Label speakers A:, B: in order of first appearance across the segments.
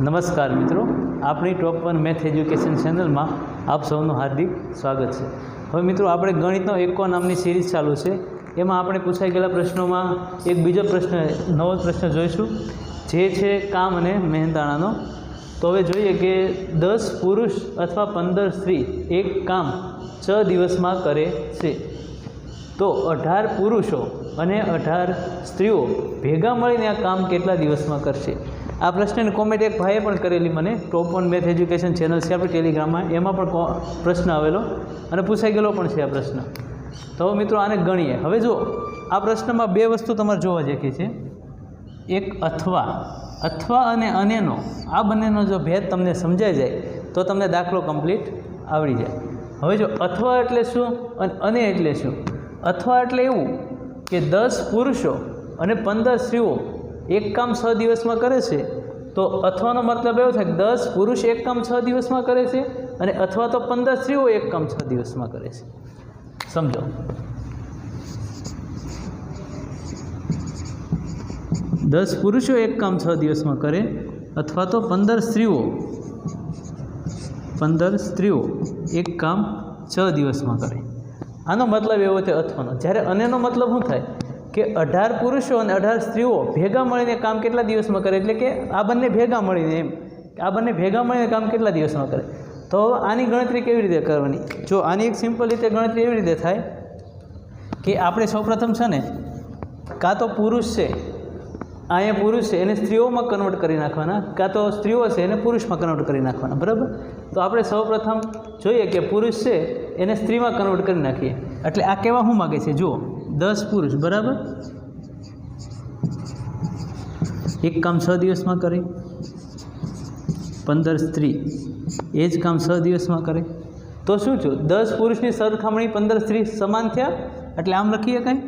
A: નમસ્કાર મિત્રો. આપણી ટોપ વન મેથ એજ્યુકેશન ચેનલમાં આપ સૌનું હાર્દિક સ્વાગત છે. હવે મિત્રો, આપણે ગણિતનો એકો નામની સિરીઝ ચાલુ છે. એમાં આપણે પૂછાઈ ગયેલા પ્રશ્નોમાં એક બીજો પ્રશ્ન, નવો પ્રશ્ન જોઈશું. જે છે કામ અને મહેનતાણાનો. તો હવે જોઈએ કે દસ પુરુષ અથવા પંદર સ્ત્રી એક કામ છ દિવસમાં કરે છે. તો અઢાર પુરુષો અને અઢાર સ્ત્રીઓ ભેગા મળીને આ કામ કેટલા દિવસમાં કરશે? આ પ્રશ્નની કોમેન્ટ એક ભાઈએ પણ કરેલી મને. Top one math education channel છે આપણી ટેલિગ્રામમાં એમાં પણ પ્રશ્ન આવેલો અને પૂછાઈ ગયેલો પણ છે આ પ્રશ્ન. તો હવે મિત્રો આને ગણીએ. હવે જો આ પ્રશ્નમાં બે વસ્તુ તમારે જોવા જેખી છે. એક અથવા. અથવા અને અનેનો. આ બંનેનો જો ભેદ તમને સમજાઈ જાય, તો તમને દાખલો કમ્પ્લીટ આવડી જાય. હવે જો અથવા એટલે શું અને અને એટલે શું? અથવા એટલે એવું કે દસ પુરુષો અને પંદર સ્ત્રીઓ એક કામ છ દિવસમાં કરે છે, તો અથવાનો મતલબ એવો થાય કે દસ પુરુષ એક કામ છ દિવસમાં કરે છે અને અથવા તો પંદર સ્ત્રીઓ એક કામ છ દિવસમાં કરે છે. સમજો? દસ પુરુષો એક કામ છ દિવસમાં કરે અથવા તો પંદર સ્ત્રીઓ પંદર સ્ત્રીઓ એક કામ છ દિવસમાં કરે. આનો મતલબ એવો છે અથવાનો. જ્યારે અનેનો મતલબ શું થાય? કે અઢાર પુરુષો અને અઢાર સ્ત્રીઓ ભેગા મળીને કામ કેટલા દિવસમાં કરે? એટલે કે આ બંને ભેગા મળીને એમ. આ બંને ભેગા મળીને કામ કેટલા દિવસમાં કરે? તો આની ગણતરી કેવી રીતે કરવાની? જો આની એક સિમ્પલ રીતે ગણતરી એવી રીતે થાય કે આપણે સૌપ્રથમ છે ને, કાં તો પુરુષ છે, અહીંયા પુરુષ છે, એને સ્ત્રીઓમાં કન્વર્ટ કરી નાખવાના, કાં તો સ્ત્રીઓ છે, એને પુરુષમાં કન્વર્ટ કરી નાખવાના, બરાબર? તો આપણે સૌપ્રથમ જોઈએ કે પુરુષ છે, એને સ્ત્રીમાં કન્વર્ટ કરી નાખીએ. એટલે આ કહેવા શું માગે છે, જુઓ. દસ પુરુષ, બરાબર? એક કામ છ દિવસમાં કરે, પંદર સ્ત્રી, એ જ કામ છ દિવસમાં કરે. તો શું છું દસ પુરુષની સરખામણી પંદર સ્ત્રી સમાન થયા? એટલે આમ લખીએ કાંઈ?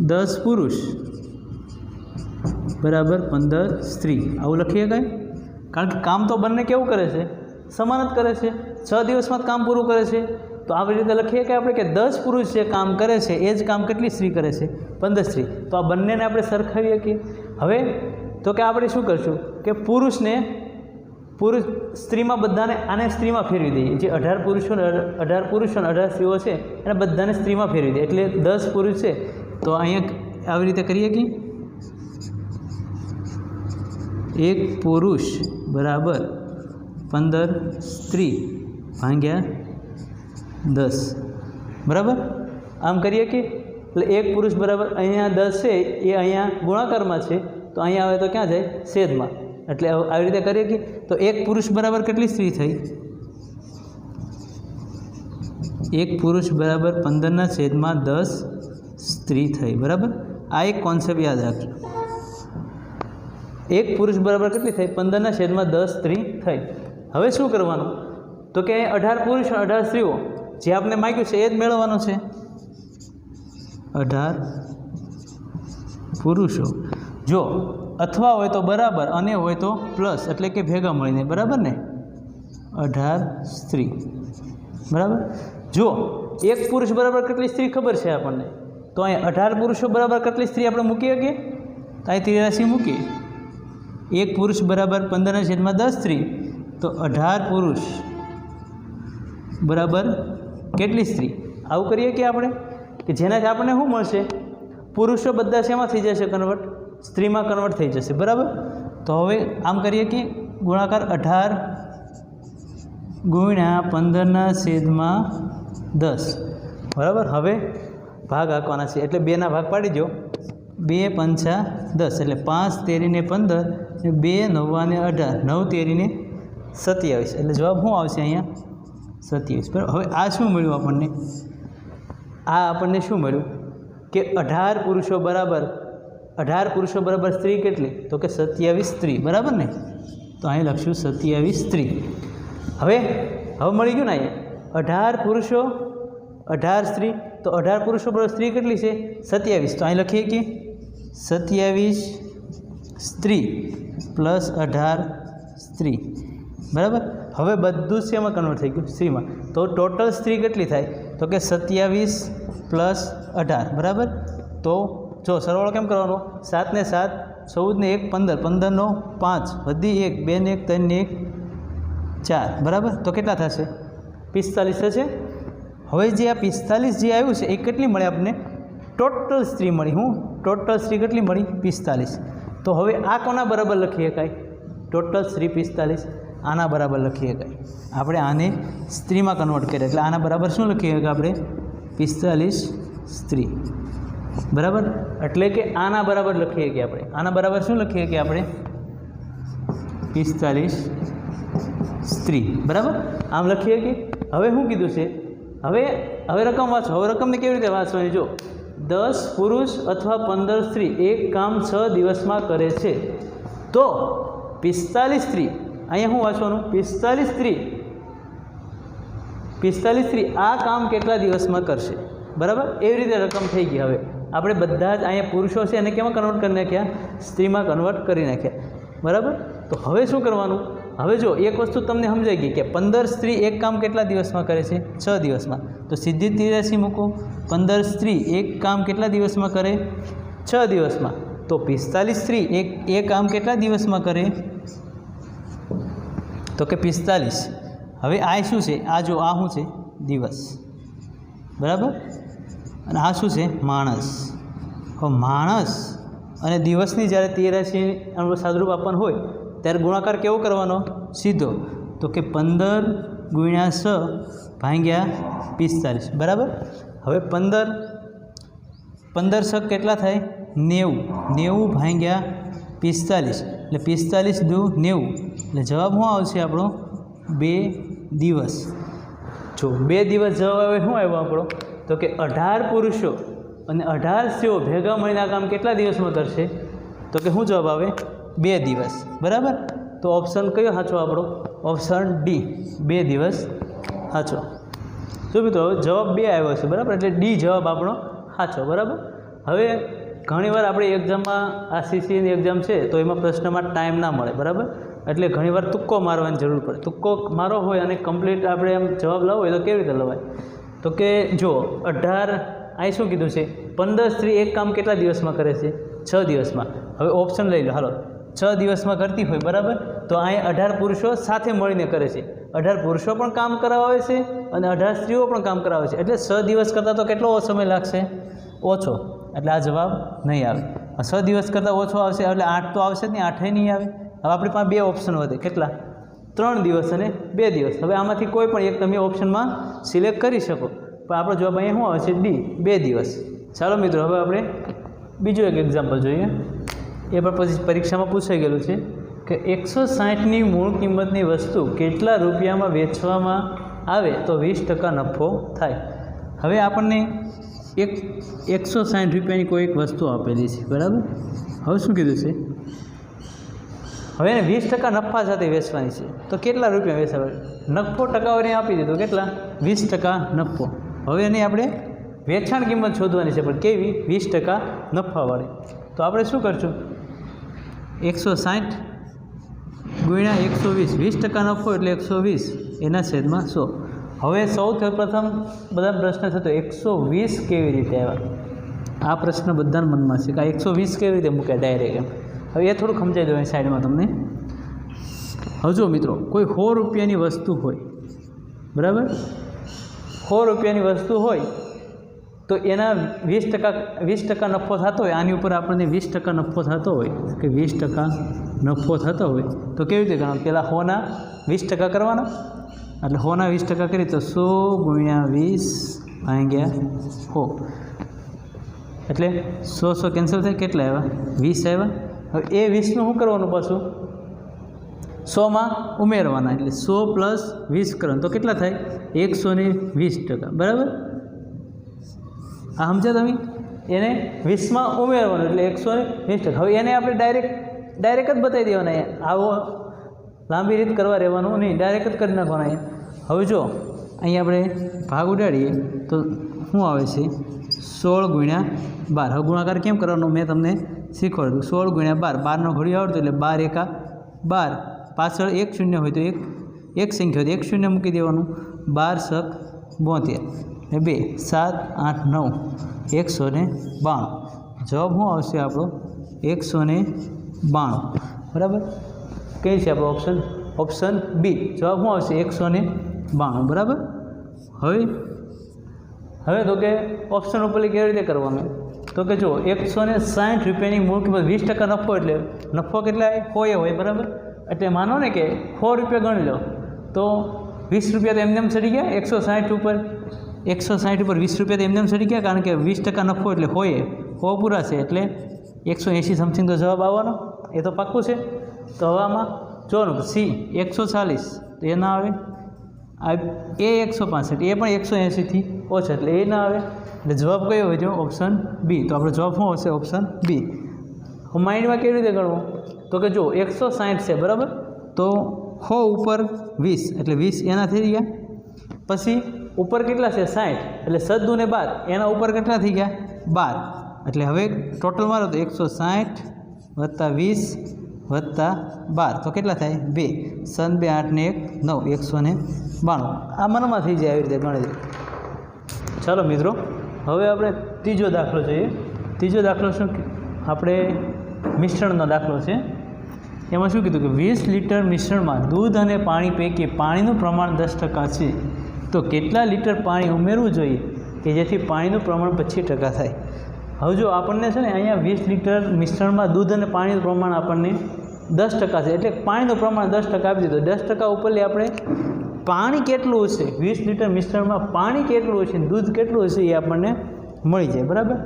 A: દસ પુરુષ, બરાબર, પંદર સ્ત્રી. આવું લખીએ કાંઈ? કારણ કે કામ તો બંને કેવું કરે છે? સમાન જ કરે છે. છ દિવસમાં જ કામ પૂરું કરે છે. તો આવી રીતે લખીએ કે આપણે કે દસ પુરુષ જે કામ કરે છે, એ જ કામ કેટલી સ્ત્રી કરે છે? પંદર સ્ત્રી. તો આ બંનેને આપણે સરખાવીએ કે હવે તો કે આપણે શું કરશું? કે પુરુષને, પુરુષ સ્ત્રીમાં બધાને આને સ્ત્રીમાં ફેરવી દઈએ. જે અઢાર પુરુષો અઢાર પુરુષો અને અઢાર સ્ત્રીઓ છે, એને બધાને સ્ત્રીમાં ફેરવી દઈએ. એટલે દસ પુરુષ છે. તો અહીંયા આવી રીતે કરીએ કે એક પુરુષ બરાબર પંદર સ્ત્રી ભાગ્યા દસ. બરાબર? આમ કરીએ કે એટલે એક પુરુષ બરાબર અહીંયા દસ છે, એ અહીંયા ગુણાકારમાં છે, તો અહીંયા આવે તો ક્યાં જાય? છેદમાં. એટલે આવી રીતે કરીએ કે તો એક પુરુષ બરાબર કેટલી સ્ત્રી થઈ? એક પુરુષ બરાબર પંદરના છેદમાં દસ સ્ત્રી થઈ. બરાબર? આ એક કોન્સેપ્ટ યાદ રાખજો. એક પુરુષ બરાબર કેટલી થઈ? પંદરના છેદમાં દસ સ્ત્રી થઈ. હવે શું કરવાનું? તો કે અહીંયા અઢાર પુરુષ અઢાર સ્ત્રીઓ. જે આપને માગ્યું છે એ જ મેળવવાનું છે? અઢાર પુરુષો. જો, અથવા હોય તો બરાબર અને હોય તો પ્લસ, એટલે કે ભેગા મળીને, બરાબર ને? અઢાર સ્ત્રી. બરાબર? જો, એક પુરુષ બરાબર કેટલી સ્ત્રી ખબર છે આપણને? તો અહીં અઢાર પુરુષો બરાબર કેટલી સ્ત્રી આપણે મૂકી શકીએ તો અહીં ત્રિરાશી મૂકીએ. એક પુરુષ બરાબર પંદરના છેદમાં દસ સ્ત્રી. તો અઢાર પુરુષ બરાબર કેટલી સ્ત્રી? આવું કરીએ કે આપણે? કે જેનાથી આપણને શું મળશે? પુરુષો બધા શેમાં થઈ જશે કન્વર્ટ સ્ત્રીમાં કન્વર્ટ થઈ જશે, બરાબર? તો હવે આમ કરીએ કે ગુણાકાર અઢાર ગુણ્યા પંદરના છેદમાં દસ. બરાબર? હવે ભાગ આપવાના છે. એટલે બેના ભાગ પાડી દો બે પંચા દસ. એટલે પાંચ તેરીને પંદર બે નવ્વાને અઢાર. નવ તેરીને સત્યાવીસ. એટલે જવાબ શું આવશે અહીંયા? સત્યાવીસ. બરાબર. હવે આ શું મળ્યું આપણને? આ આપણને શું મળ્યું? કે અઢાર પુરુષો બરાબર, અઢાર પુરુષો બરાબર સ્ત્રી કેટલી? તો કે સત્યાવીસ સ્ત્રી. બરાબર ને? તો અહીં લખશું સત્યાવીસ સ્ત્રી. હવે હવે મળી ગયું ને અહીંયા? અઢાર પુરુષો, અઢાર સ્ત્રી. તો અઢાર પુરુષો બરાબર સ્ત્રી કેટલી છે? સત્યાવીસ. તો અહીં લખીએ કે સત્યાવીસ સ્ત્રી પ્લસ અઢાર સ્ત્રી. બરાબર? હવે બધું શેમાં કન્વર્ટ થઈ ગયું? સ્ત્રીમાં તો ટોટલ સ્ત્રી કેટલી થાય? તો કે સત્યાવીસ પ્લસ અઢાર, બરાબર? તો જો સરવાળો કેમ કરવાનો? સાતને સાત ચૌદને એક, પંદર. પંદરનો પાંચ, વધી એક, બે ને એક ત્રણને એક, ચાર, બરાબર? તો કેટલા થશે? પિસ્તાલીસ થશે? હવે જે આ પિસ્તાલીસ જે આવ્યું છે, એ કેટલી મળી આપણને ટોટલ સ્ત્રી મળી. હું? ટોટલ સ્ત્રી કેટલી મળી? પિસ્તાલીસ. તો હવે આ કોના બરાબર લખી શકાય? ટોટલ સ્ત્રી પિસ્તાલીસ. આના બરાબર લખી શકાય. આપણે આને સ્ત્રીમાં કન્વર્ટ કરીએ. એટલે આના બરાબર શું લખી શકાય આપણે? પિસ્તાલીસ સ્ત્રી. બરાબર? એટલે કે આના બરાબર લખીએ શકીએ આપણે. આના બરાબર શું લખી શકીએ આપણે? પિસ્તાલીસ સ્ત્રી. બરાબર? આમ લખીએ કે હવે શું કીધું છે? હવે હવે રકમ વાંચો. હવે રકમને કેવી રીતે વાંચવાની? જો, દસ પુરુષ અથવા પંદર સ્ત્રી એક કામ છ દિવસમાં કરે છે. તો, પિસ્તાલીસ સ્ત્રી અહીંયા શું વાંચવાનું? પિસ્તાલીસ સ્ત્રી. પિસ્તાલીસ સ્ત્રી આ કામ કેટલા દિવસમાં કરશે? બરાબર? એવી રીતે રકમ થઈ ગઈ હવે. આપણે બધા જ અહીંયા પુરુષો છે, એને કેમાં કન્વર્ટ કરી નાખ્યા? સ્ત્રીમાં કન્વર્ટ કરી નાખ્યા. બરાબર? તો હવે શું કરવાનું? હવે જો, એક વસ્તુ તમને સમજાઈ ગઈ કે પંદર સ્ત્રી એક કામ કેટલા દિવસમાં કરે છે? છ દિવસમાં. તો સીધી તિરાશી મૂકો. પંદર સ્ત્રી એક કામ કેટલા દિવસમાં કરે? છ દિવસમાં. તો પિસ્તાલીસ સ્ત્રી એક, એ કામ કેટલા દિવસમાં કરે? તો કે પિસ્તાલીસ. હવે આ શું છે? આ જો આ શું છે? દિવસ. બરાબર? અને આ શું છે? માણસ. હવે માણસ અને દિવસની જ્યારે તેરાશી સાદરૂપ આપવાનું હોય, ત્યારે ગુણાકાર કેવો કરવાનો? સીધો. તો કે પંદર ગુણ્યા છ ભાંગ્યા પિસ્તાલીસ. બરાબર? હવે પંદર પંદર છ કેટલા થાય? નેવું. નેવું ભાંગ્યા પિસ્તાલીસ. એટલે પિસ્તાલીસ દુ નેવું. એટલે જવાબ શું આવશે આપણો? બે દિવસ. જો બે દિવસ જવાબ આવે, શું આવ્યો આપણો? તો કે અઢાર પુરુષો અને અઢાર સ્ત્રીઓ ભેગા મળીને કામ કેટલા દિવસમાં કરશે? તો કે શું જવાબ આવે? બે દિવસ. બરાબર? તો ઓપ્શન કયો સાચો આપણો? ઓપ્શન ડી બે દિવસ સાચો. જો મિત્રો, જવાબ બે આવ્યો છે, બરાબર? એટલે ડી જવાબ આપણો સાચો, બરાબર? હવે ઘણીવાર આપણે એક્ઝામમાં આ સીસીની એક્ઝામ છે, તો એમાં પ્રશ્નમાં ટાઈમ ના મળે, બરાબર? એટલે ઘણીવાર તુક્કો મારવાની જરૂર પડે. તુક્કો મારો હોય અને કમ્પ્લીટ આપણે એમ જવાબ લાવવો હોય તો કેવી રીતે લવાય? તો કે જો, અઢાર, અહીં શું કીધું છે? પંદર સ્ત્રી એક કામ કેટલા દિવસમાં કરે છે? છ દિવસમાં. હવે ઓપ્શન લઈ લો. હાલો. છ દિવસમાં કરતી હોય, બરાબર? તો અહીં અઢાર પુરુષો સાથે મળીને કરે છે. અઢાર પુરુષો પણ કામ કરાવે છે અને અઢાર સ્ત્રીઓ પણ કામ કરાવે છે. એટલે છ દિવસ કરતાં તો કેટલો સમય લાગશે? ઓછો. એટલે આ જવાબ નહીં આવે. છ દિવસ કરતાં ઓછો આવશે, એટલે આઠ તો આવશે જ નહીં આઠે નહીં આવે. હવે આપણી પાસે બે ઓપ્શન વધે. કેટલા? ત્રણ દિવસ અને બે દિવસ. હવે આમાંથી કોઈ પણ એક તમે ઓપ્શનમાં સિલેક્ટ કરી શકો. પણ આપણો જવાબ અહીંયા શું આવે છે? ડી બે દિવસ. ચાલો મિત્રો, હવે આપણે બીજું એક એક્ઝામ્પલ જોઈએ. એ પણ પછી પરીક્ષામાં પૂછાઈ ગયેલું છે કે એકસો સાઠની મૂળ કિંમતની વસ્તુ કેટલા રૂપિયામાં વેચવામાં આવે તો વીસ ટકા નફો થાય. હવે આપણને એક, એકસો સાઠ રૂપિયાની કોઈ એક વસ્તુ આપેલી છે. બરાબર? હવે શું કીધું છે? હવે એને વીસ ટકા નફા સાથે વેચવાની છે. તો કેટલા રૂપિયા વેચાવે નફો ટકાવારી આપી દીધો. કેટલા? વીસ ટકા નફો. હવે એની આપણે વેચાણ કિંમત શોધવાની છે, પણ કેવી? વીસ ટકા નફાવાળી. તો આપણે શું કરશું? એકસો સાઠ ગુણ્યા એકસો વીસ. વીસ ટકા નફો એટલે એકસો વીસ. એના છેદમાં સો. હવે સૌથી પ્રથમ બધા પ્રશ્ન થતો, એકસો વીસ કેવી રીતે આવ્યા? આ પ્રશ્ન બધાના મનમાં છે કે આ એકસો વીસ કેવી રીતે મૂક્યા? ડાયરેક્ટ એમ. હવે એ થોડુંક સમજાઈ દો સાઈડમાં તમને. હજુ મિત્રો, કોઈ સો રૂપિયાની વસ્તુ હોય, બરાબર? સો રૂપિયાની વસ્તુ હોય, તો એના વીસ ટકા વીસ ટકા નફો થતો હોય, આની ઉપર આપણને વીસ ટકા નફો થતો હોય, કે વીસ ટકા નફો થતો હોય, તો કેવી રીતે ગણો પહેલાં હોના વીસ ટકા કરવાના? એટલે હોના વીસ ટકા કરી, તો સો ગુણ્યા વીસ ભાંગ્યા હો એટલે સો સો કેન્સલ થાય, કેટલા આવ્યા? વીસ આવ્યા? હવે એ વીસનું શું કરવાનું પાછું? સોમાં ઉમેરવાના, એટલે સો પ્લસ વીસ કરવાનું. તો કેટલા થાય? એકસો ને વીસ ટકા. બરાબર? આ સમજ્યા તમે? એને વીસમાં ઉમેરવાનું, એટલે એકસો ને વીસ ટકા. હવે એને આપણે ડાયરેક્ટ ડાયરેક્ટ જ બતાવી દેવાના આવો, લાંબી રીત કરવા રહેવાનું નહીં ડાયરેક્ટ જ કરી નાખવાના હવે જો અહીં આપણે ભાગ ઉડાડીએ, તો શું આવે છે? સોળ ગુણ્યા બાર. હવે ગુણાકાર કેમ કરવાનો? મેં તમને શીખવાડ્યું સોળ ગુણ્યા બાર, બારનો ઘડી આવડતો એટલે બાર એકા બાર. પાછળ એક શૂન્ય હોય તો એક એક સંખ્યા હોય તો એક શૂન્ય મૂકી દેવાનું. બાર શક બોતેર. ને બે, સાત, આઠ, નવ, એકસો ને બાણું. જવાબ શું આવશે આપણો? એકસો ને બાણું. બરાબર? કઈ છે આપણો ઓપ્શન ઓપ્શન બી જવાબ શું આવશે? એકસો ને બાણું. બરાબર? હવે હવે તો કે ઓપ્શન ઉપર કેવી રીતે કરવાનું? તો કે જો એકસો ને સાઠ રૂપિયાની મૂળ કિંમત વીસ ટકા નફો એટલે નફો કેટલા હોય હોય, બરાબર? એટલે માનો ને કે સો રૂપિયા ગણી લો, તો વીસ રૂપિયા તો એમને એમ ચડી ગયા, એકસો સાઠ ઉપર, એકસો સાઠ ઉપર વીસ રૂપિયા તો એમને એમ ચડી ગયા, કારણ કે વીસ ટકા નફો એટલે હોય હો પૂરા છે, એટલે એકસો એંશી સમથિંગ તો જવાબ આવવાનો, એ તો પાક્કું છે. તો હવામાં જોવાનું સી, એકસો ચાલીસ, તો એ ના આવે. આ એ એકસો પાસઠ, એ પણ એકસો એંશીથી ઓછો, એટલે એ ના આવે. એટલે જવાબ કયો હોય છે ઓપ્શન બી તો આપણો જવાબ શું હશે ઓપ્શન બી માઇન્ડમાં કેવી રીતે ગણવું? તો કે જો, એકસો સાઠ છે, બરાબર? તો હો ઉપર વીસ, એટલે વીસ એના થઈ ગયા. પછી ઉપર કેટલા છે? સાઠ એટલે સદ્દુ ને બાર, એના ઉપર કેટલા થઈ ગયા? બાર. એટલે હવે ટોટલ મારો તો એકસો સાઠ વત્તા વીસ વત્તા બાર. તો કેટલા થાય? બે. સન બે, આઠ ને એક, નવ. એકસો ને બાણું. આ મનમાં થઈ જાય આવી રીતે ગણતરી ચાલો મિત્રો, હવે આપણે ત્રીજો દાખલો જોઈએ. ત્રીજો દાખલો શું આપણે મિશ્રણનો દાખલો છે. એમાં શું કીધું કે વીસ લીટર મિશ્રણમાં દૂધ અને પાણી પૈકી પાણીનું પ્રમાણ દસ ટકા છે. તો કેટલા લીટર પાણી ઉમેરવું જોઈએ? કે જેથી પાણીનું પ્રમાણ પચીસ ટકા થાય. હવે જો આપણને છે ને અહીંયા વીસ લીટર મિશ્રણમાં દૂધ અને પાણીનું પ્રમાણ આપણને દસ ટકા છે. એટલે પાણીનું પ્રમાણ દસ ટકા આપી દીધું. દસ ટકા ઉપરથી આપણે પાણી કેટલું હશે, વીસ લીટર મિશ્રણમાં પાણી કેટલું હશે દૂધ કેટલું હશે એ આપણને મળી જાય. બરાબર?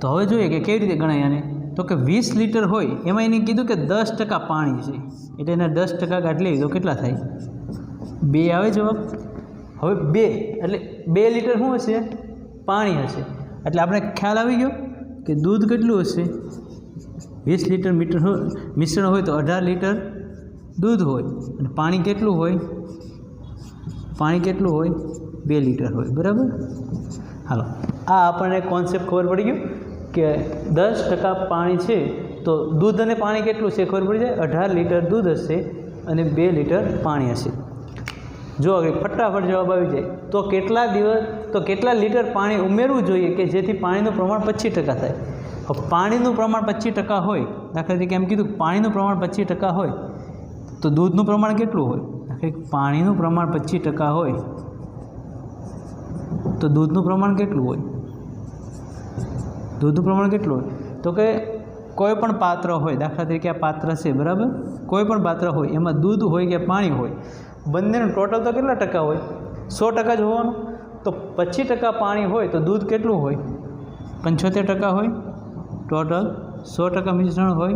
A: તો હવે જોઈએ કે કેવી રીતે ગણાય આને. તો કે વીસ લીટર હોય, એમાં એને કીધું કે દસ ટકા પાણી છે. એટલે એને દસ ટકા કાઢી લઈએ કેટલા થાય? બે આવે જવાબ. હવે બે, એટલે બે લીટર શું હશે? પાણી હશે. એટલે આપણે ખ્યાલ આવી ગયો કે દૂધ કેટલું હશે? વીસ લીટર મીટર મિશ્રણ હોય તો અઢાર લીટર દૂધ હોય. અને પાણી કેટલું હોય? પાણી કેટલું હોય? બે લીટર હોય. બરાબર? હાલો. આ આપણને કોન્સેપ્ટ ખબર પડી ગયો કે દસ ટકા પાણી છે તો દૂધ અને પાણી કેટલું છે? ખબર પડી જાય? અઢાર લીટર દૂધ હશે અને બે લીટર પાણી હશે. જો હવે ફટાફટ જવાબ આવી જાય. તો કેટલા દિવસ, તો કેટલા લીટર પાણી ઉમેરવું જોઈએ કે જેથી પાણીનું પ્રમાણ પચીસ ટકા થાય? પાણીનું પ્રમાણ પચીસ ટકા હોય, દાખલા તરીકે એમ કીધું પાણીનું પ્રમાણ પચીસ ટકા હોય, તો દૂધનું પ્રમાણ કેટલું હોય? દાખલા પાણીનું પ્રમાણ પચીસ ટકા હોય, તો દૂધનું પ્રમાણ કેટલું હોય? દૂધનું પ્રમાણ કેટલું હોય? તો કે કોઈ પણ પાત્ર હોય, દાખલા તરીકે આ પાત્ર છે, બરાબર? કોઈ પણ પાત્ર હોય, એમાં દૂધ હોય કે પાણી હોય બંનેનું ટોટલ તો કેટલા ટકા હોય? સો ટકા જ હોવાનું? તો પચીસ ટકા પાણી હોય તો દૂધ કેટલું હોય? પંચોતેર ટકા હોય? ટોટલ સો ટકા મિશ્રણ હોય?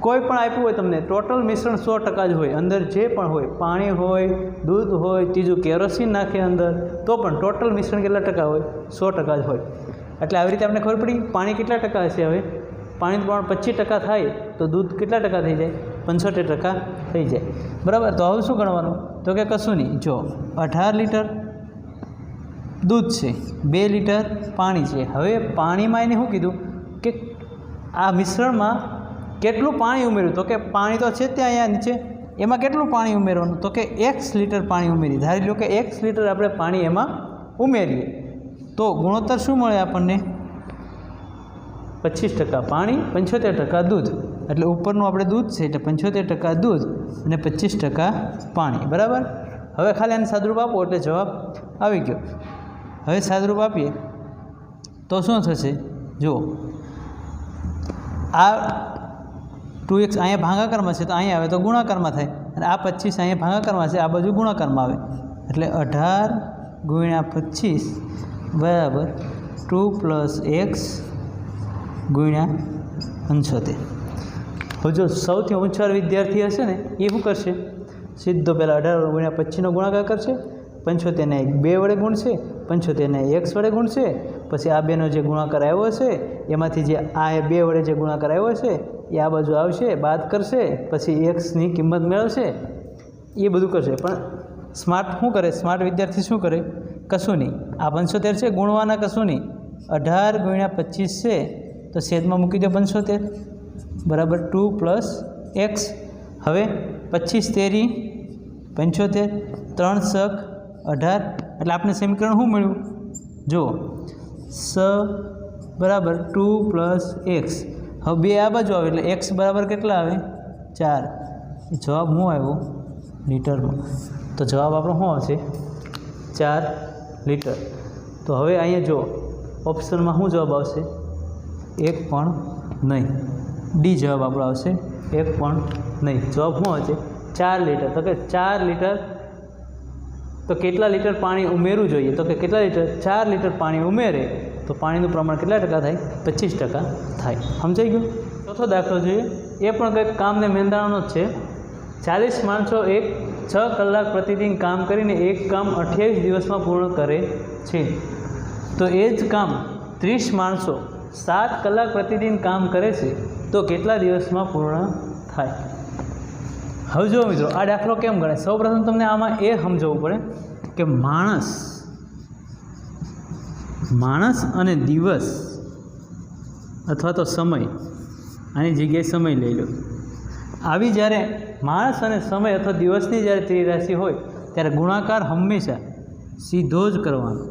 A: કોઈ પણ આપ્યું હોય તમને ટોટલ મિશ્રણ સો ટકા જ હોય. અંદર જે પણ હોય, પાણી હોય, દૂધ હોય, ત્રીજું કેરોસીન નાખે અંદર, તો પણ ટોટલ મિશ્રણ કેટલા ટકા હોય? સો ટકા જ હોય. એટલે આવી રીતે આપણે ખબર પડી, પાણી કેટલા ટકા હશે હવે? પાણીનું પ્રમાણ પચીસ ટકા થાય, તો દૂધ કેટલા ટકા થઈ જાય? પંચોતેર ટકા થઈ જાય. બરાબર? તો હવે શું ગણવાનું તો કે કશું નહીં. જો, અઢાર લીટર દૂધ છે, બે લીટર પાણી છે. હવે પાણીમાં એને શું કીધું? કે આ મિશ્રણમાં કેટલું પાણી ઉમેર્યું? તો કે પાણી તો છે ત્યાં અહીંયા નીચે. એમાં કેટલું પાણી ઉમેરવાનું? તો કે એક્સ લીટર પાણી ઉમેરી. ધારી લો કે એક્સ લીટર આપણે પાણી એમાં ઉમેરીએ. તો ગુણોત્તર શું મળે આપણને? પચીસ ટકા પાણી, પંચોતેર ટકા દૂધ. એટલે ઉપરનું આપણે દૂધ છે એટલે પંચોતેર ટકા દૂધ અને પચીસ ટકા પાણી, બરાબર? હવે ખાલી આને સાદરૂપ આપો એટલે જવાબ આવી ગયો. હવે સાદરૂપ આપીએ. તો શું થશે? જુઓ. આ ટુ એક્સ અહીંયા ભાગાકારમાં છે, તો અહીંયા આવે તો ગુણાકારમાં થાય. અને આ પચીસ અહીંયા ભાંગાકારમાં છે, આ બાજુ ગુણાકારમાં આવે. એટલે અઢાર ગુણ્યા પચીસ બરાબર ટુ પ્લસ એક્સ ગુણ્યા પંચોતેર. હવે જો સૌથી હોશિયાર વિદ્યાર્થી હશે ને, એ શું કરશે? સીધો પહેલાં અઢાર ગુણ્યા પચીસનો ગુણાકાર કરશે. પંચોતેરને બે વડે ગુણશે. પંચોતેરને એક્સ વડે ગુણશે. પછી આ બેનો જે ગુણાકાર આવ્યો છે એમાંથી જે આ બે વડે જે ગુણાકાર આવ્યો છે એ આ બાજુ આવશે, બાદ કરશે, પછી એક્સની કિંમત મેળવશે. એ બધું કરશે. પણ સ્માર્ટ શું કરે? સ્માર્ટ વિદ્યાર્થી શું કરે? કશું નહીં. આ પંચોતેર છે, ગુણવાના કશું નહીં. અઢાર ગુણ્યા પચીસ છે, તો છેદમાં મૂકી દો પંચોતેર. બરાબર ટુ પ્લસ એક્સ. હવે પચીસ તેરી પંચોતેર ત્રણ સક અઢાર. એટલે આપણે સમીકરણ શું મળ્યું? જુઓ. સ બરાબર ટુ પ્લસ એક્સ. હવે બે આ બાજુ આવે એટલે એક્સ બરાબર કેટલા આવે? ચાર. જવાબ શું આવ્યો? લીટરમાં તો જવાબ આપણો શું આવશે? ચાર લીટર. તો હવે અહીંયા જુઓ. ઓપ્શનમાં શું જવાબ આવશે? એક પણ નહીં. ડી જવાબ આપણો આવશે એક પણ નહીં. જવાબ શું હશે ચાર લીટર. તો કે ચાર લીટર, તો કેટલા લીટર પાણી ઉમેરવું જોઈએ? તો કે કેટલા લીટર? ચાર લીટર પાણી ઉમેરે, તો પાણીનું પ્રમાણ કેટલા ટકા થાય? પચીસ ટકા થાય. સમજાઈ ગયું? ચોથો દાખલો જોઈએ. એ પણ કંઈક કામને મેંદાણનો જ છે. ચાલીસ માણસો એક છ કલાક પ્રતિદિન કામ કરીને એક કામ અઠ્યાવીસ દિવસમાં પૂર્ણ કરે છે. તો એ જ કામ ત્રીસ માણસો સાત કલાક પ્રતિદિન કામ કરે છે. તો કેટલા દિવસમાં પૂર્ણ થાય? હવે જો મિત્રો, આ દાખલો કેમ ગણે સૌપ્રથમ તમને આમાં એ સમજવું પડે કે માણસ માણસ અને દિવસ અથવા તો સમય, આની જગ્યાએ સમય લઈ લો. આવી જ્યારે માણસ અને સમય અથવા દિવસની જ્યારે ત્રિરાશિ હોય, ત્યારે ગુણાકાર હંમેશા સીધો જ કરવાનો,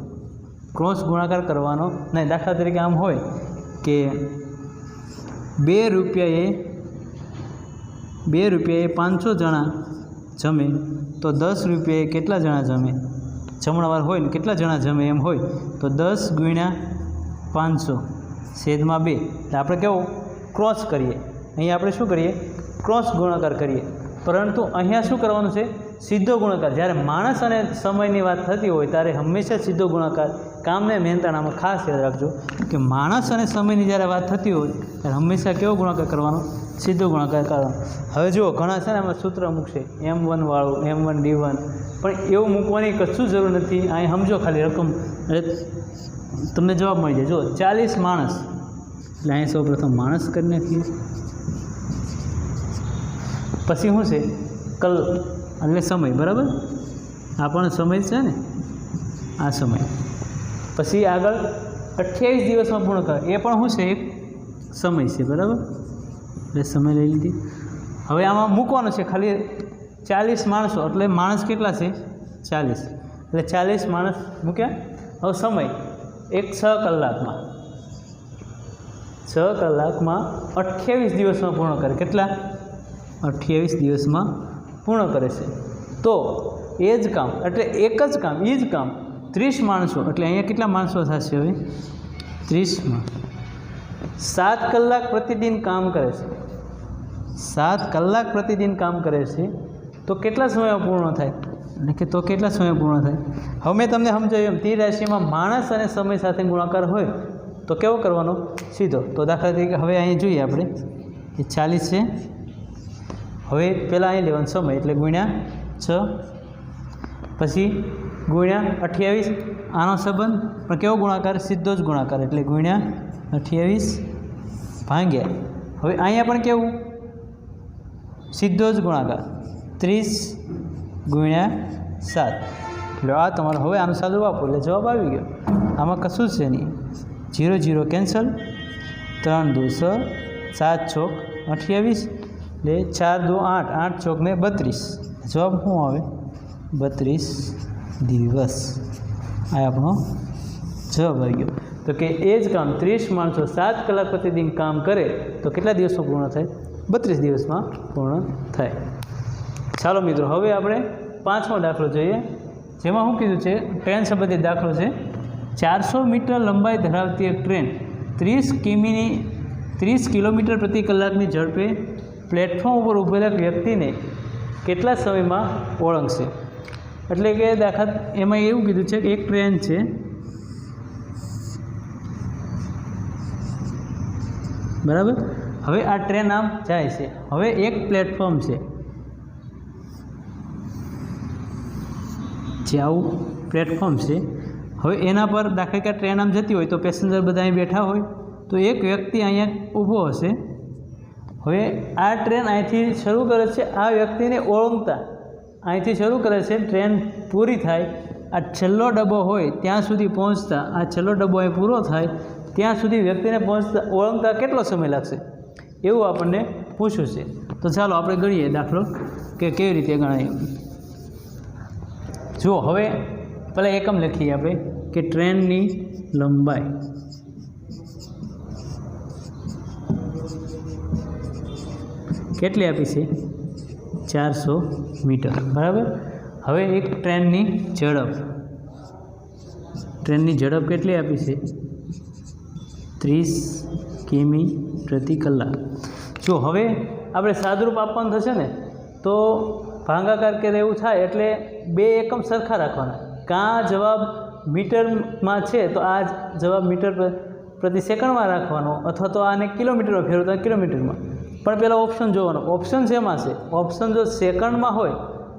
A: ક્રોસ ગુણાકાર કરવાનો. નહીં, દાખલા તરીકે આમ હોય કે બે રૂપિયાએ બે રૂપિયાએ પાંચસો જણા જમે, તો દસ રૂપિયાએ કેટલા જણા જમે? જમણવાર હોય ને કેટલા જણા જમે એમ હોય, તો દસ ગુણ્યા પાંચસો, છેદમાં બે. એટલે આપણે કેવું? ક્રોસ કરીએ. અહીં આપણે શું કરીએ? ક્રોસ ગુણાકાર કરીએ. પરંતુ અહીંયા શું કરવાનું છે? સીધો ગુણાકાર. જ્યારે માણસ અને સમયની વાત થતી હોય, ત્યારે હંમેશા સીધો ગુણાકાર કામને મહેનતાણામાં ખાસ યાદ રાખજો. કે માણસ અને સમયની જ્યારે વાત થતી હોય, ત્યારે હંમેશા કેવો ગુણાકાર કરવાનો? સીધો ગુણાકાર કરવાનો. હવે જુઓ, ઘણા છે ને એમાં સૂત્ર મૂકશે. એમ વન વાળું એમ વન ડી વન પણ એવું મૂકવાની કશું જરૂર નથી. અહીં સમજો ખાલી રકમ. તમને જવાબ મળી જાય. જુઓ, ચાલીસ માણસ. એટલે અહીં સૌ પ્રથમ માણસ કરી નાખીએ પછી શું છે? કલ એટલે સમય, બરાબર? આ પણ સમય છે ને? આ સમય. પછી આગળ અઠ્યાવીસ દિવસમાં પૂર્ણ કરે. એ પણ શું છે? એક સમય છે, બરાબર? એટલે સમય લઈ લીધી. હવે આમાં મૂકવાનો છે, ખાલી ચાલીસ માણસો. એટલે માણસ કેટલા છે? ચાલીસ. એટલે ચાલીસ માણસ મૂક્યા. હવે સમય. એક છ કલાકમાં. છ કલાકમાં અઠ્યાવીસ દિવસમાં પૂર્ણ કરે. કેટલા? અઠ્યાવીસ દિવસમાં પૂર્ણ કરે છે. તો એ જ કામ, એટલે એક જ કામ એ જ કામ, ત્રીસ માણસો, એટલે અહીંયા કેટલા માણસો થશે હવે? ત્રીસમાં સાત કલાક પ્રતિદિન કામ કરે છે. સાત કલાક પ્રતિદિન કામ કરે છે, તો કેટલા સમયમાં પૂર્ણ થાય? અને કે તો કેટલા સમય પૂર્ણ થાય? હવે મેં તમને સમજાવ્યું એમ તીર રાશિમાં માણસ અને સમય સાથે ગુણાકાર હોય, તો કેવો કરવાનો? સીધો. તો દાખલા તરીકે હવે અહીં જોઈએ આપણે એ ચાલીસ છે હવે પહેલાં અહીં લેવાનો સમય એટલે ગુણ્યા છ. પછી ગુણ્યા અઠ્યાવીસ. આનો સંબંધ પણ કેવો ગુણાકાર? સીધો જ ગુણાકાર એટલે ગુણ્યા અઠ્યાવીસ ભાંગ્યા. હવે અહીંયા પણ કેવું? સીધો જ ગુણાકાર. ત્રીસ ગુણ્યા સાત. એટલે આ તમારો હવે આનું સાદું વાપરો. એટલે જવાબ આવી ગયો. આમાં કશું છે નહીં. Zero zero cancel. ત્રણ દો છ સાત છોક અઠ્યાવીસ. એટલે ચાર, દો, આઠ. આઠ ચોકને બત્રીસ. જવાબ શું આવે? બત્રીસ દિવસ. આ આપણો જવાબ આવી ગયો. તો કે એ જ કામ ત્રીસ માણસો સાત કલાક પ્રતિદિન કામ કરે, તો કેટલા દિવસો પૂર્ણ થાય? બત્રીસ દિવસમાં પૂર્ણ થાય. ચાલો મિત્રો, હવે આપણે પાંચમો દાખલો જોઈએ. જેમાં શું કીધું છે? ટ્રેન સંબંધિત દાખલો છે. ચારસો મીટર લંબાઈ ધરાવતી એક ટ્રેન ત્રીસ કિમીની, ત્રીસ કિલોમીટર પ્રતિ કલાકની ઝડપે પ્લેટફોર્મ ઉપર ઊભેલા વ્યક્તિને કેટલા સમયમાં ઓળંગશે? એટલે કે દાખલા એમાં એવું કીધું છે કે એક ટ્રેન છે. બરાબર? હવે આ ટ્રેન આમ જાય છે. હવે એક પ્લેટફોર્મ છે. જે આવું પ્લેટફોર્મ છે. હવે એના પર દાખલા કે ટ્રેન આમ જતી હોય તો પેસેન્જર બધા અહીં બેઠા હોય. તો એક વ્યક્તિ અહીંયા ઊભો હશે. હવે આ ટ્રેન અહીંથી શરૂ કરે છે, આ વ્યક્તિને ઓળંગતા. અહીંથી શરૂ કરે છે, ટ્રેન પૂરી થાય. આ છેલ્લો ડબ્બો હોય ત્યાં સુધી પહોંચતા. આ છેલ્લો ડબ્બો અહીં પૂરો થાય, ત્યાં સુધી વ્યક્તિને પહોંચતા. ઓળંગતા કેટલો સમય લાગશે? એવું આપણને પૂછ્યું છે. તો ચાલો આપણે ગણીએ દાખલો કે કેવી રીતે ગણાય. જુઓ, હવે પહેલાં એકમ લખીએ આપણે કે ટ્રેનની લંબાઈ. કેટલી આપી છે? ચારસો મીટર. બરાબર? હવે એક ટ્રેનની ઝડપ. ટ્રેનની ઝડપ કેટલી આપી છે? ત્રીસ કિમી પ્રતિ કલાક. જો હવે આપણે સાદરૂપ આપવાનું થશે ને, તો ભાંગાકાર કે એવું થાય એટલે બે એકમ સરખા રાખવાના. કાં જવાબ મીટરમાં છે, તો આ જવાબ મીટર પ્રતિ સેકન્ડમાં રાખવાનો, અથવા તો આને કિલોમીટરમાં ફેરવતા કિલોમીટરમાં. પણ પહેલાં ઓપ્શન જોવાનો. ઓપ્શન શેમાં છે? ઓપ્શન જો સેકન્ડમાં હોય,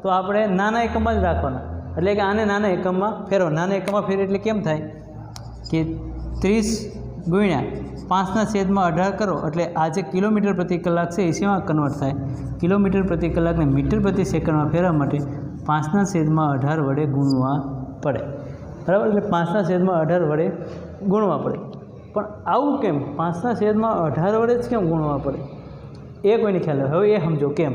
A: તો આપણે નાના એકમમાં જ રાખવાના. એટલે કે આને નાના એકમમાં ફેરવો. નાના એકમમાં ફેરવે એટલે કેમ થાય? કે ત્રીસ ગુણ્યા પાંચના છેદમાં અઢાર કરો, એટલે આ જે કિલોમીટર પ્રતિ કલાક છે, એ શેમાં કન્વર્ટ થાય? કિલોમીટર પ્રતિ કલાકને મીટર પ્રતિ સેકન્ડમાં ફેરવા માટે પાંચના છેદમાં અઢાર વડે ગુણવા પડે. બરાબર? એટલે પાંચના છેદમાં અઢાર વડે ગુણવા પડે. પણ આવું કેમ? પાંચના છેદમાં અઢાર વડે જ કેમ ગુણવા પડે? એ કોઈને ખ્યાલ આવે હવે એ સમજો કેમ?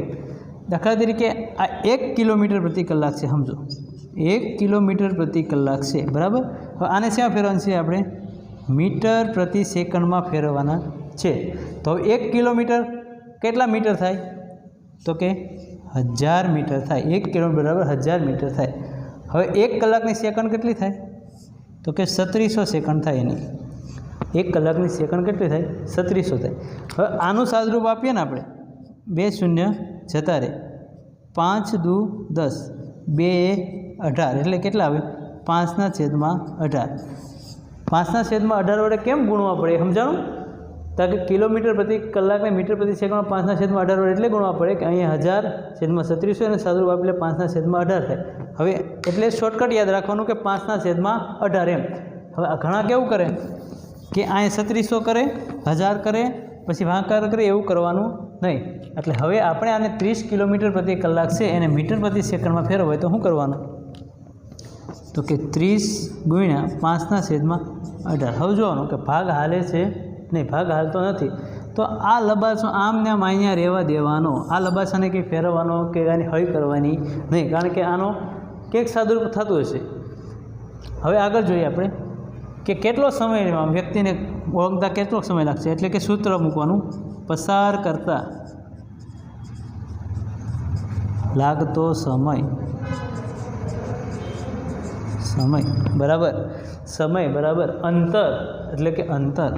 A: દાખલા તરીકે આ એક કિલોમીટર પ્રતિ કલાક છે, સમજો. એક કિલોમીટર પ્રતિ કલાક છે, બરાબર? હવે આને શ્યાં ફેરવાનું છે આપણે? મીટર પ્રતિ સેકન્ડમાં ફેરવવાના છે. તો એક કિલોમીટર કેટલા મીટર થાય? તો કે હજાર મીટર થાય. એક કિલોમીટર બરાબર, હજાર મીટર થાય. હવે એક કલાકની સેકન્ડ કેટલી થાય? તો કે સત્રીસો સેકન્ડ થાય એની. એક કલાકની સેકન્ડ કેટલી થાય? સત્રીસો થાય. હવે આનું સાદરૂપ આપીએ ને આપણે. બે શૂન્ય જતા રહે. પાંચ દુ દસ. બે અઢાર. એટલે કેટલા આવે? પાંચના છેદમાં અઢાર. પાંચના છેદમાં અઢાર વડે કેમ ગુણવા પડે? સમજાણું? કારણ કે કિલોમીટર પ્રતિ કલાકને મીટર પ્રતિ સેકન્ડમાં પાંચના છેદમાં અઢાર વડે એટલે ગુણવા પડે કે અહીંયા હજાર છેદમાં સત્રીસો અને સાદરૂપ એટલે પાંચના છેદમાં અઢાર થાય. હવે એટલે શોર્ટકટ યાદ રાખવાનું કે પાંચના છેદમાં અઢાર એમ. હવે ઘણા કેવું કરે? કે આ સત્રીસો કરે, હજાર કરે, પછી ભાંકાર કરે, એવું કરવાનું નહીં. એટલે હવે આપણે આને ત્રીસ કિલોમીટર પ્રતિ કલાક છે, એને મીટર પ્રતિ સેકન્ડમાં ફેરવો હોય તો શું કરવાનું? તો કે ત્રીસ ગુણ્યા પાંચના છેદમાં અઢાર. હવે જોવાનું કે ભાગ હાલે છે નહીં, ભાગ હાલતો નથી. તો આ લબાસો આમ ને આમ અહીંયા રહેવા દેવાનો. આ લબાસાને કંઈ ફેરવવાનો કે આની હળી કરવાની નહીં. કારણ કે આનો કંઈક સાદુરૂપ થતું હશે. હવે આગળ જોઈએ આપણે. કે કેટલો સમય વ્યક્તિને ઓળખતા કેટલો સમય લાગશે? એટલે કે સૂત્ર મૂકવાનું પસાર કરતા. લાગતો સમય. સમય. બરાબર? સમય, બરાબર. અંતર. એટલે કે અંતર.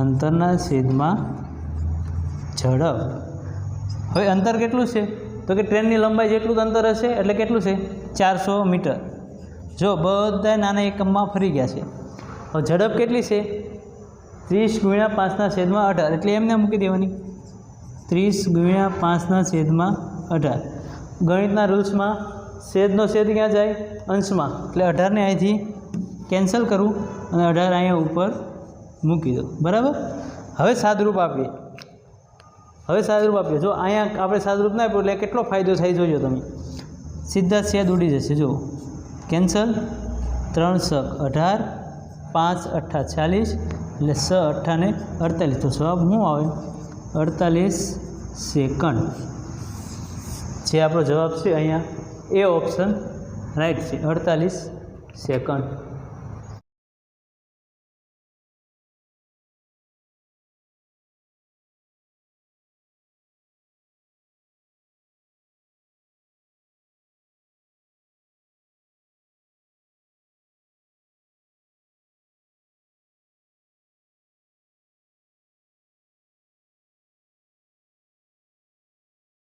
A: અંતરના છેદમાં ઝડપ. હવે અંતર કેટલું છે? તો કે ટ્રેનની લંબાઈ જેટલું જ અંતર હશે, એટલે કેટલું છે? ચારસો મીટર. જો બધા નાના એકમમાં ફરી ગયા છે. હવે ઝડપ કેટલી છે? ત્રીસ ગુણ્યા પાંચના છેદમાં અઢાર. એટલે એમને મૂકી દેવાની. ત્રીસ ગુણ્યા પાંચના છેદમાં અઢાર. ગણિતના રૂલ્સમાં છેદનો છેદ ક્યાં જાય? અંશમાં. એટલે અઢારને અહીંથી કેન્સલ કરું અને અઢાર અહીંયા ઉપર મૂકી દો બરાબર? હવે સાદરૂપ આપીએ. હવે સાદરૂપ આપીએ. જો અહીંયા આપણે સાદરૂપ ના આપ્યું, એટલે કેટલો ફાયદો થાય જોજો તમે. સીધા છેદ ઉડી જશે જો કેન્સલ? ત્રણ સક અઢાર, પાંચ અઠ્ઠા ચાલીસ એટલે સ અઠ્ઠાને અડતાલીસ. તો જવાબ શું આવે? અડતાલીસ સેકન્ડ. જે આપણો જવાબ છે અહીંયા, એ ઓપ્શન રાઈટ છે. અડતાલીસ સેકન્ડ.